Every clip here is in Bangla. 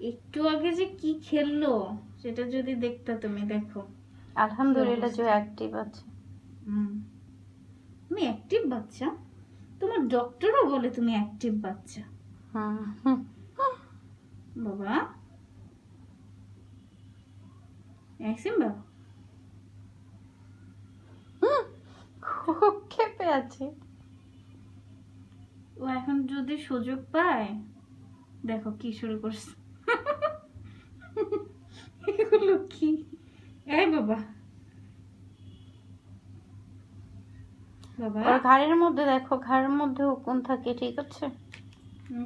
একটু আগে যে কি খেললো সেটা যদি দেখতে তুমি দেখো। আলহামদুলিল্লাহ যে অ্যাক্টিভ আছে। হুম। তুমি অ্যাক্টিভ বাচ্চা? তোমার ডক্টরও বলে তুমি অ্যাক্টিভ বাচ্চা। বাবা। এই খুব ক্ষেপে আছে। ও এখন যদি সুযোগ পায় দেখো কি শুরু করছে। কি এই বাবা। বাবা। ঘাড়ের মধ্যে দেখো ঘাড়ের মধ্যে উকুন থাকে ঠিক আছে?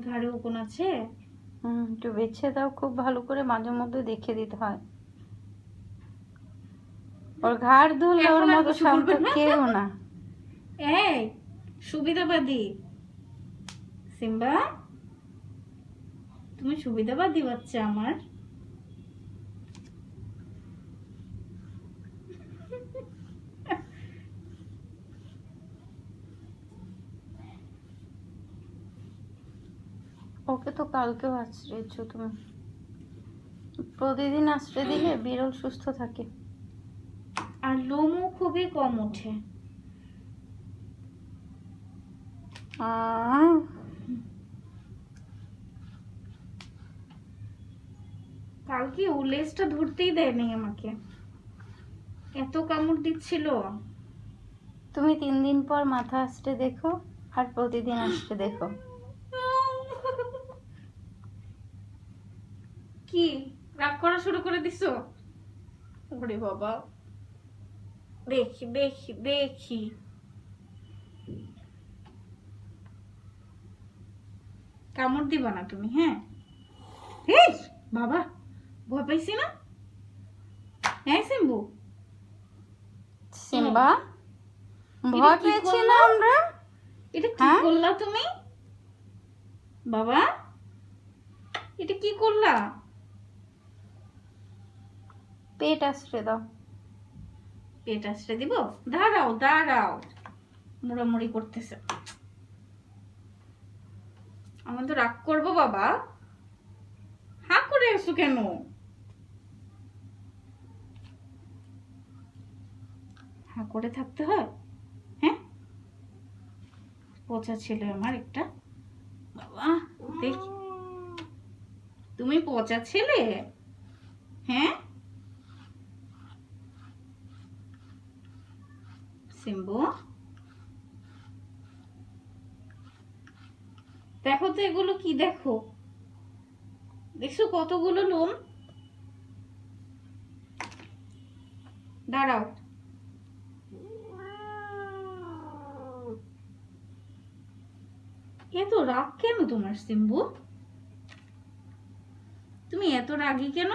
ঘাড়ে উকুন আছে? হুম একটু বেছে দাও খুব ভালো করে মাঝে মধ্যে দেখে দিতে হয়। ওর ঘাড় ধরলে ওর মতো শান্ত না? কেউ না। এই সুবিধাবাদী। সিম্বা তুমি সুবিধাবাদী বাচ্চা আমার। ওকে তো কালকেও আশ্রয়েছ তুমি। প্রতিদিন আশ্রয় দিলে বিরল সুস্থ থাকে। আর লোমও খুবই কম ওঠে। আহ, কালকে ও লেজটা ধরতেই দেয়নি আমাকে। এত কামড় দিচ্ছিল। তুমি তিন দিন পর মাথা আসতে দেখো আর প্রতিদিন আসতে দেখো। কি? রাগ করা শুরু করে দিছো? ওরে বাবা। দেখি দেখি দেখি। কামড় দিবা না তুমি হ্যাঁ? বাবা ভয় পাইছি না? হ্যাঁ সিম্বু? এটা ভয় পেয়েছি না আমরা? এটা কি হ্যাঁ? করলা তুমি? বাবা। এটা কি করলা? পেট আশ্রে দাও। পেট আশ্রে দিব? দাঁড়াও দাঁড়াও। মুড়ামুড়ি করতেছে। আমি তো রাগ করব বাবা। হা করে আছো কেন? হা করে থাকতে হয়। হ্যাঁ? পচা ছেলে আমার একটা। বাবা, দেখি। তুমি পচা ছেলে? হ্যাঁ? সিম্বু? দেখো তো এগুলো কি দেখো? দেখছ কতগুলো লোম? দাঁড়াও। এত রাগ কেন তোমার সিম্বু? তুমি এত রাগী কেন?